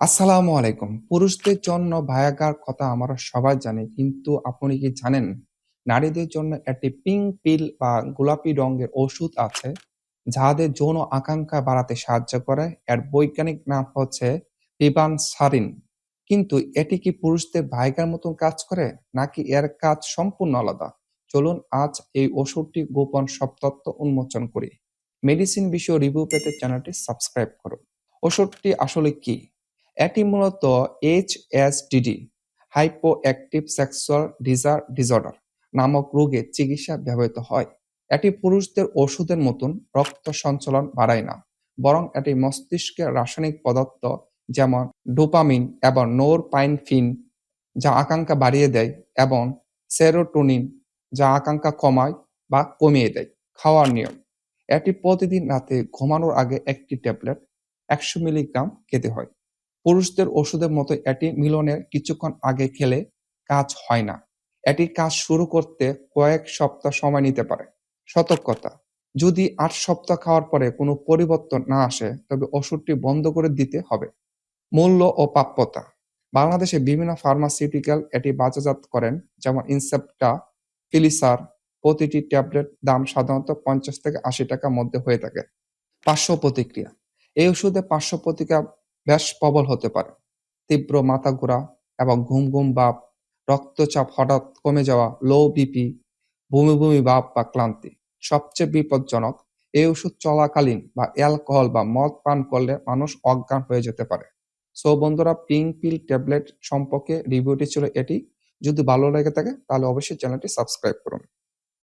আসসালামু আলাইকুম। পুরুষদের জন্য ভায়াগ্রার কথা আমরা সবাই জানি। কিন্তু আপনি কি জানেন নারীদের জন্য একটি পিঙ্ক পিল বা গোলাপি রঙের ওষুধ আছে, যাদের যৌন আকাঙ্ক্ষা বাড়াতে সাহায্য করে। এর বৈজ্ঞানিক নাম হচ্ছে পিবানসারিন। কিন্তু এটি কি পুরুষদের ভায়াগ্রার মতন কাজ করে, নাকি এর কাজ সম্পূর্ণ আলাদা? চলুন আজ এই ওষুধটি গোপন সব তত্ত্ব উন্মোচন করি। মেডিসিন বিষয়ে রিভিউ পেতে চ্যানেলটি সাবস্ক্রাইব করুন। ওষুধটি আসলে কি? এটি মূলত HSDD hypoactive sexual desire disorder নামক রোগের চিকিৎসা ব্যবহৃত হয়। এটি পুরুষদের ওষুধের মতন রক্ত সঞ্চালন বাড়ায় না, বরং এটি মস্তিষ্কের রাসায়নিক পদার্থ যেমন ডোপামিন এবং নোরপাইনফ্রিন যা আকাঙ্ক্ষা বাড়িয়ে দেয় এবং সেরোটোনিন যা আকাঙ্ক্ষা কমায় বা কমিয়ে দেয়। খাওয়ার নিয়ম এটি প্রতিদিন রাতে ঘুমানোর আগে একটি ট্যাবলেট একশো মিলিগ্রাম খেতে হয়। পুরুষদের ওষুধের মতো এটি মিলনের কিছুক্ষণ আগে খেলে কাজ হয় না। এটি কাজ শুরু করতে কয়েক সপ্তাহ সময় নিতে পারে। সতর্কতা যদি আট সপ্তাহ খাওয়ার পরে কোনো পরিবর্তন না আসে তবে ওষুধটি বন্ধ করে দিতে হবে। মূল্য ও প্রাপ্যতা বাংলাদেশে বিভিন্ন ফার্মাসিউটিক্যাল এটি বাজারজাত করেন যেমন ইনসেপ্টা, ফিলিসার প্রতিটি ট্যাবলেট দাম সাধারণত পঞ্চাশ থেকে আশি টাকার মধ্যে হয়ে থাকে। পার্শ্ব প্রতিক্রিয়া এই ওষুধে পার্শ্ব প্রতিক্রিয়া বেশ প্রবল হতে পারে। তীব্র মাথা ঘোরা এবং ঘুম ঘুম ভাব, রক্তচাপ হঠাৎ কমে যাওয়া, লো বিপি, বমি বমি ভাব বা ক্লান্তি। সবচেয়ে বিপজ্জনক এই ওষুধ চলাকালীন বা অ্যালকোহল বা মদ পান করলে মানুষ অজ্ঞান হয়ে যেতে পারে। সো বন্ধুরা পিঙ্ক পিল ট্যাবলেট সম্পর্কে রিভিউটি ছিল এটি। যদি ভালো লেগে থাকে তাহলে অবশ্যই চ্যানেলটি সাবস্ক্রাইব করুন।